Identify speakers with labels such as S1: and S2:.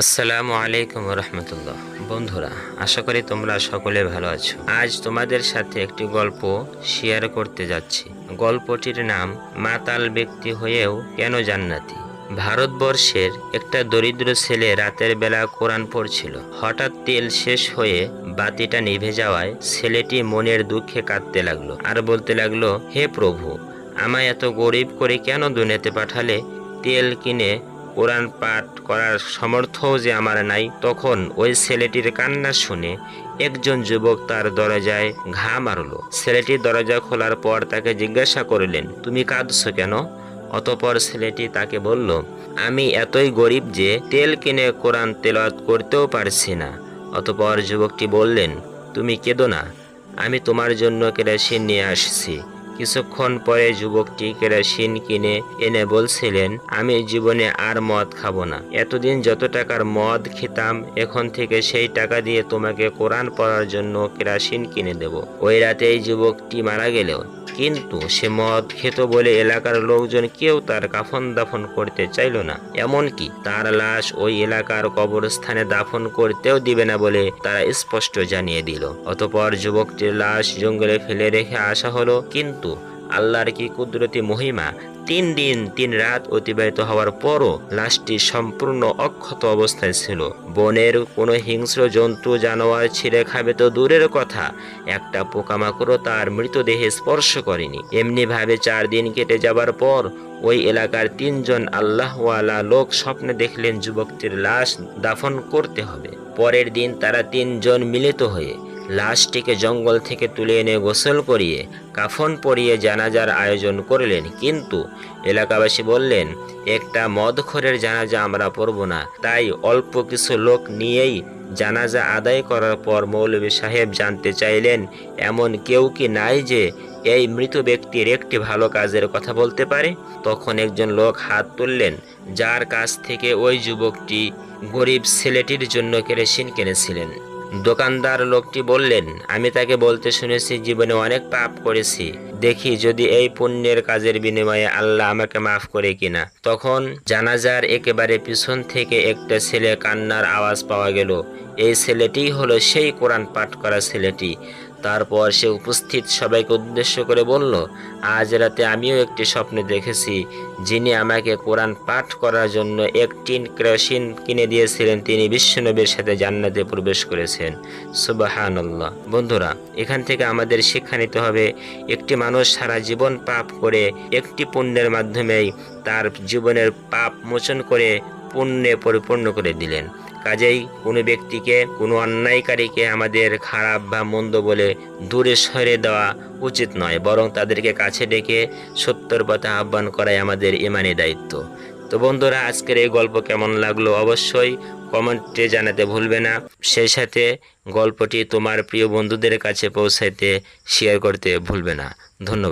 S1: আসসালামু আলাইকুম রহমতুল্লাহ। বন্ধুরা, আশা করি তোমরা সকলে ভালো আছো। আজ তোমাদের সাথে একটি গল্প শেয়ার করতে যাচ্ছি। গল্পটির নাম মাতাল ব্যক্তি হয়েও কেন জান্নাতি? ভারতবর্ষের একটা দরিদ্র ছেলে রাতের বেলা কোরআন পড়ছিল। হঠাৎ তেল শেষ হয়ে বাতিটা নিভে যাওয়ায় ছেলেটি মনের দুঃখে কাঁদতে লাগল আর বলতে লাগল, হে প্রভু, আমায় এত গরিব করে কেন দুনিয়াতে পাঠালে? তেল কিনে কোরআন পাঠ করার সামর্থ্যও যে আমার নাই, তখন ওই ছেলেটির কান্না শুনে একজন যুবক তার দরজায় ঘা মারলো। ছেলেটি দরজা খোলার পর তাকে জিজ্ঞাসা করলেন, তুমি কাঁদছো কেন? অতপর ছেলেটি তাকে বলল, আমি এতই গরিব যে তেল কিনে কোরআন তেলাওয়াত করতেও পারছি না। অতপর যুবকটি বললেন, তুমি কেঁদো না, আমি তোমার জন্য কেরাসিন নিয়ে আসছি। কিছুক্ষণ পরে যুবকটি কেরোসিন কিনে এনে বলছিলেন, আমি জীবনে আর মদ খাব না। এতদিন যত টাকার মদ খেতাম, এখন থেকে সেই টাকা দিয়ে তোমাকে কোরআন পড়ার জন্য কেরাসিন কিনে দেব। ওই রাতেই যুবকটি মারা গেলেও কিন্তু সে মদ খেত বলে এলাকার লোকজন কেউ তার কাফন দাফন করতে চাইল না। এমনকি তার লাশ ওই এলাকার কবরস্থানে দাফন করতেও দিবে না বলে তারা স্পষ্ট জানিয়ে দিল। অতপর যুবকটির লাশ জঙ্গলে ফেলে রেখে আসা হলো, কিন্তু আল্লাহর কি কুদরতি মহিমা? তিন দিন, তিন রাত অতিবাহিত হওয়ার পরও লাশটি সম্পূর্ণ অক্ষত অবস্থায় ছিল। বনের কোনো হিংস্র জন্তু, জানোয়ার, ছিঁড়ে খাবে তো দূরের কথা। একটা পোকামাকড়ও তার মৃতদেহে স্পর্শ করেনি। এমনিভাবে চার দিন কেটে যাবার পর ওই এলাকার তিনজন আল্লাহওয়ালা লোক স্বপ্নে দেখলেন যুবকটির লাশ দাফন করতে হবে। পরের দিন তারা তিনজন মিলিত হয়ে লাশটিকে জঙ্গল থেকে তুলে এনে গোসল করিয়ে, কাফন পরিয়ে জানাজার আয়োজন করলেন। কিন্তু এলাকাবাসী বললেন, একটা মদখরের জানাজা আমরা পড়ব না। তাই অল্প কিছু লোক নিয়েই জানাজা আদায় করার পর মৌলভী সাহেব জানতে চাইলেন, এমন কেউ কি নাই যে এই মৃত ব্যক্তির একটি ভালো কাজের কথা বলতে পারে? তখন একজন লোক হাত তুললেন, যার কাছ থেকে ওই যুবকটি গরিব ছেলেটির জন্য কেরোসিন কিনেছিলেন। দোকানদার লোকটি বললেন, আমি তাকে বলতে শুনেছি, জীবনে অনেক পাপ করেছি। দেখি যদি এই পুণ্যের কাজের বিনিময়ে আল্লাহ আমাকে মাফ করে কিনা। তখন জানাজার একেবারে পিছন থেকে একটা ছেলে কান্নার আওয়াজ পাওয়া গেল। এই ছেলেটিই হলো সেই কোরআন পাঠ করা ছেলেটি। তারপর সে উপস্থিত সবাইকে উদ্দেশ্য করে বলল, আজ রাতে আমিও একটি স্বপ্ন দেখেছি। যিনি আমাকে কোরআন পাঠ করার জন্য এক টিন কেরোসিন কিনে দিয়েছিলেন, তিনি বিশ্বনবীর সাথে জান্নাতে প্রবেশ করেছেন। সুবাহান্লাহ বন্ধুরা, এখান থেকে আমাদের শিক্ষা নিতে হবে, একটি মানুষ সারা জীবন পাপ করে একটি পুণ্যের মাধ্যমেই তার জীবনের পাপ মোচন করে পুণ্যে পরিপূর্ণ করে দিলেন। কাজেই কোনো ব্যক্তিকে, কোনো অন্যায়কারীকে আমাদের খারাপ বা মন্দ বলে দূরে সরে দেওয়া উচিত নয়, বরং তাদেরকে কাছে ডেকে সত্যর পথে আহ্বান করাই আমাদের ইমানি দায়িত্ব। তো বন্ধুরা, আজকের এই গল্প কেমন লাগল অবশ্যই কমেন্টে জানাতে ভুলবে না। সেই সাথে গল্পটি তোমার প্রিয় বন্ধুদের কাছে পৌঁছাইতে শেয়ার করতে ভুলবে না। ধন্যবাদ।